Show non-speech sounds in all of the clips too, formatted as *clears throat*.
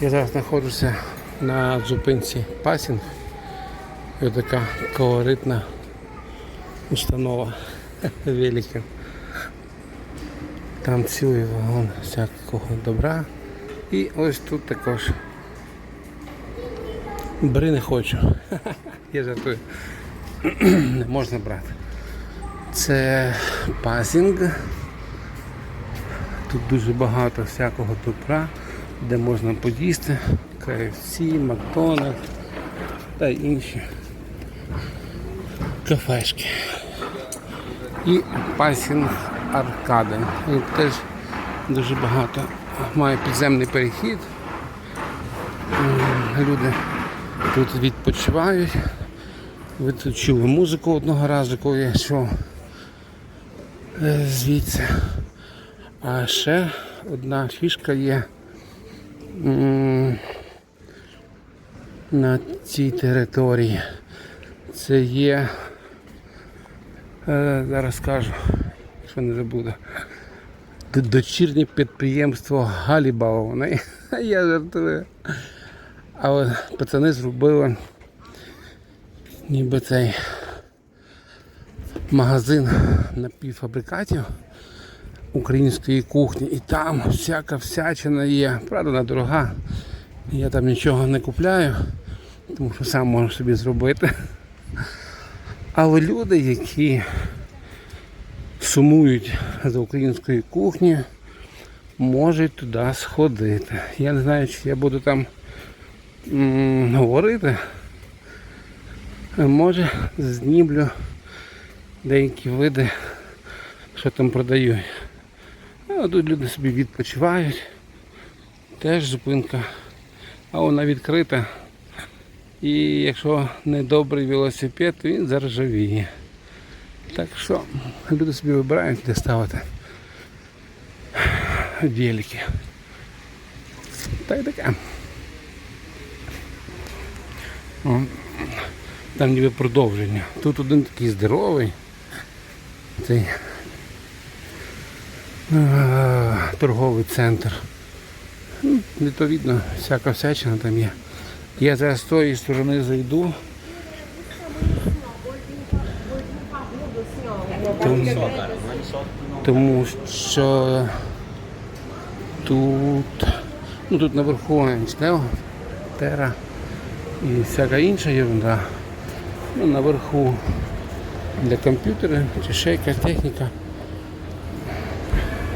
Я зараз знаходжуся на зупинці Пасінг. І така колоритна установа *laughs* великих. Там цілий вагон всякого добра. І ось тут також. Бери не хочу. *laughs* Я жартую. Не *clears throat* можна брати. Це пасінг. Тут дуже багато всякого добра, де можна поїсти. KFC, Макдональдс та інші кафешки. І пасінг аркади. Він теж дуже багато. Має підземний перехід. Люди тут відпочивають. Ви тут чули музику одного разу, коли я йшов е, звідси. А ще одна фішка є на цій території. Це є, е, зараз скажу, що не забуду. Дочірнє підприємство Галібалова. *laughs* Я жартую. Але пацани зробили ніби цей магазин напівфабрикатів української кухні. І там всяка всячина є. Правда, вона дорога. Я там нічого не купляю, тому що сам можу собі зробити. Але люди, які сумують за українською кухнею, можуть туди сходити. Я не знаю, чи я буду там м, говорити. Може знімлю деякі види, що там продають. А тут люди собі відпочивають. Теж зупинка. А вона відкрита. І якщо недобрий велосипед, то він заржавіє. Так що люди собі вибирають, де ставити велики. Та й таке. Там ніби продовження. Тут один такий здоровий. Цей торговий центр. Ну, Відповідно, всяка всячина там є. Я зараз з тої сторони зайду. Тому, тому що тут, ну тут наверху Анстел, Тера і всяка інша ерунда. Ну, наверху для комп'ютера чи ще якась техніка.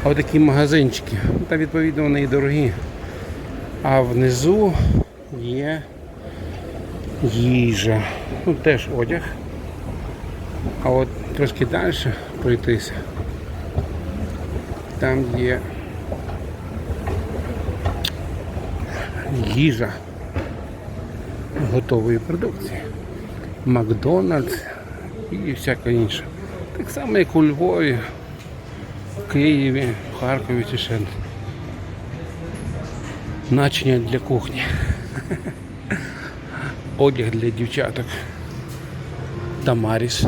А отакі магазинчики. Там відповідно вони і дорогі. А внизу є їжа. Ну теж одяг. А от трошки далі пройтися. Там є їжа готової продукції. Макдональдс і всяка інша. Так само, як у Львові, в Києві, в Харкові чи ще. Начиня для кухні. *laughs* Одяг для дівчаток. Тамаріс.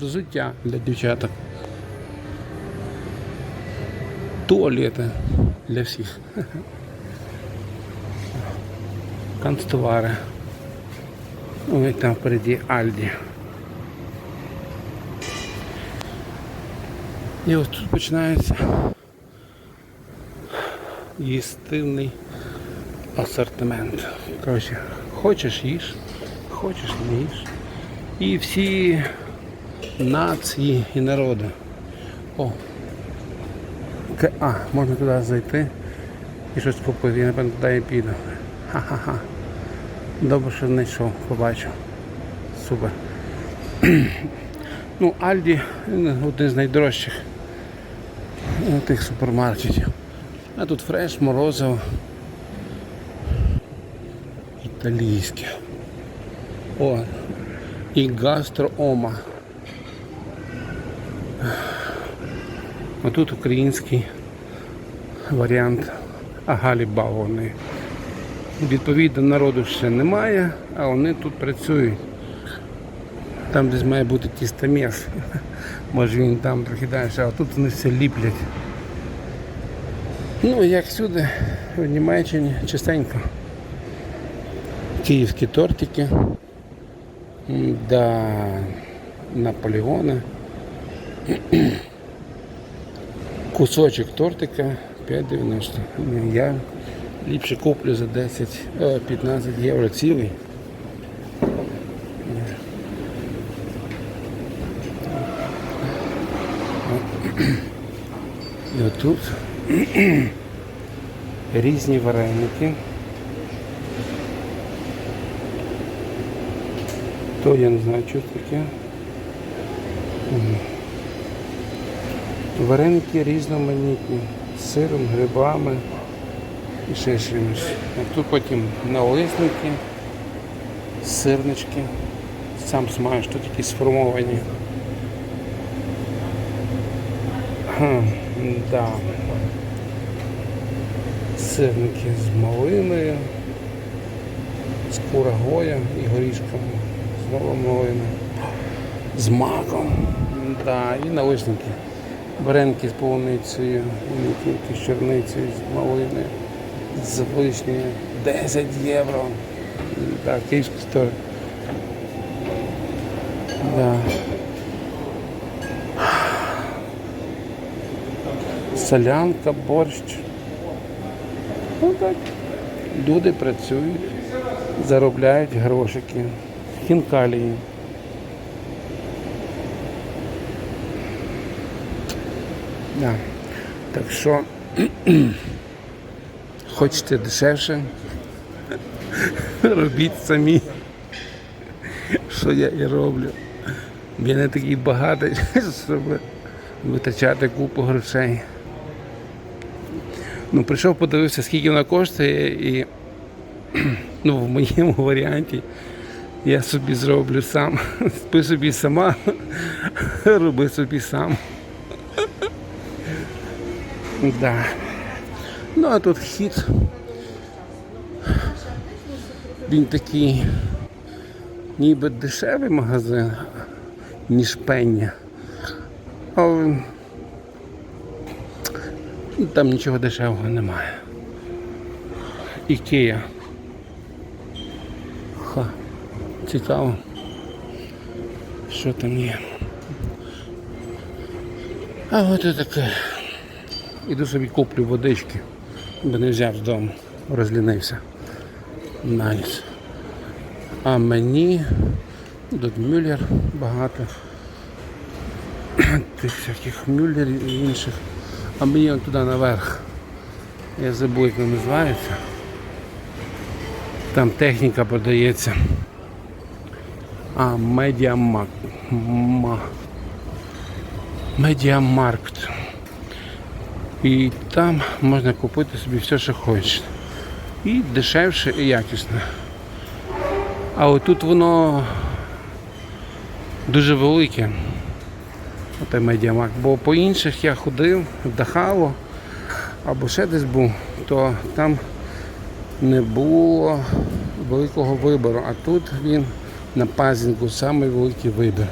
Взуття для дівчаток. Туалети для всіх. *laughs* Канцтовари. І там впереді Альді. І ось тут починається їстивний асортимент. Коротше, хочеш їж, хочеш не їж. І всі нації і народи. О. А, можна туди зайти і щось купити. Я напевно туди і піду. Ха-ха-ха. Добре, що знайшов, побачив. Супер. *clears throat* ну, Альді один з найдорожчих тих супермаркетів. А тут фреш, морозиво. Італійське. О, і гастроома. А тут український варіант Агалі Бавони. Відповідно, народу ще немає, а вони тут працюють. Там десь має бути тістоміс. Може він там трохи далі, а тут вони все ліплять. Ну, як всюди, в Німеччині, частенько Київські тортики. Да, на полігони. *clears throat* Кусочок тортика 5,90. Я ліпше куплю за 10, е, 15 євро цілий. І отут різні вареники. То я не знаю, що таке. Вареники різноманітні. З сиром, грибами і ще чимось. А тут потім налисники, сирнички. Сам смаєш, тут якісь сформовані. Да. Сирники з малиною, з курагою і горішками. Знову малина. З маком. Да, і налисники. Вареники з полуницею, і не тільки з чорницею, з малиною, з вишнею. 10 євро. Так, київська історія. Да. Солянка, борщ. Ну так. Люди працюють, заробляють грошики. Хінкалії. Да. Так що *clears throat* хочете дешевше, *laughs* робіть самі, що я і роблю. Я не такий багатий, *laughs* щоб витрачати купу грошей. Ну, прийшов, подивився, скільки вона коштує, і *clears throat* ну, в моєму варіанті я собі зроблю сам. *laughs* Спи собі сама, *laughs* роби собі сам. *laughs* Да. Ну а тут хід. Він такий ніби дешевий магазин, ніж пення. Але там нічого дешевого немає. Ікея. Ха, цікаво. Що там є. А от і таке. Іду собі куплю водички, бо не взяв з дому, розлінився на ніч. А мені тут мюллер багато. *clears throat* Тих всяких мюллерів і інших. А мені он туди наверх. Я забув, як воно називається. Там техніка продається. А, медіамаркт. Медіамаркт. І там можна купити собі все, що хочеш. І дешевше, і якісно. А отут воно дуже велике. Оте медіамарк. Бо по інших я ходив, в Дахаво або ще десь був, то там не було великого вибору. А тут він на пазінку самий великий вибір.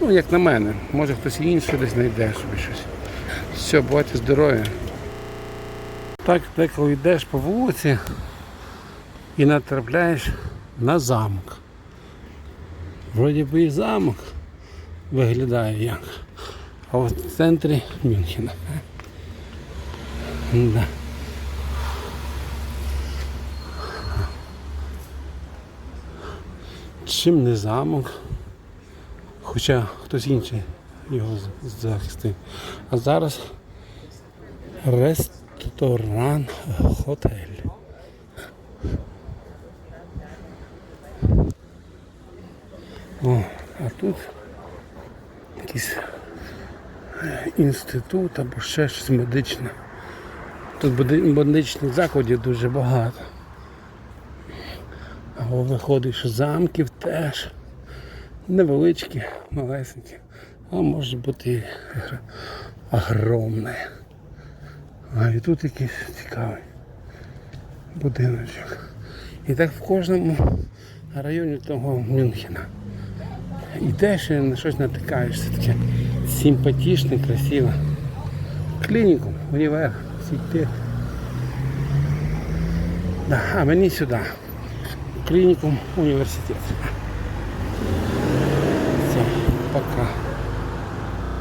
Ну, як на мене, може хтось інший десь знайде собі щось. Все, бувайте здорові. Так, деколи йдеш по вулиці і натрапляєш на замок. Вроді би і замок виглядає як. А от в центрі Мюнхена. Да. Чим не замок, хоча хтось інший його захистив. А зараз ресторан готель. О, а тут якийсь е, інститут або ще щось медичне. Тут медичних закладів дуже багато. А виходить, що замків теж невеличкі, малесенькі, а може бути і гр- огромне. А і тут якийсь цікавий будиночок. І так в кожному районі того Мюнхена. Йдеш і на щось натикаєшся таке симпатичне, красиве. Клініку, універ, сіти. Да, а мені сюди. клиникум университет. Все, пока.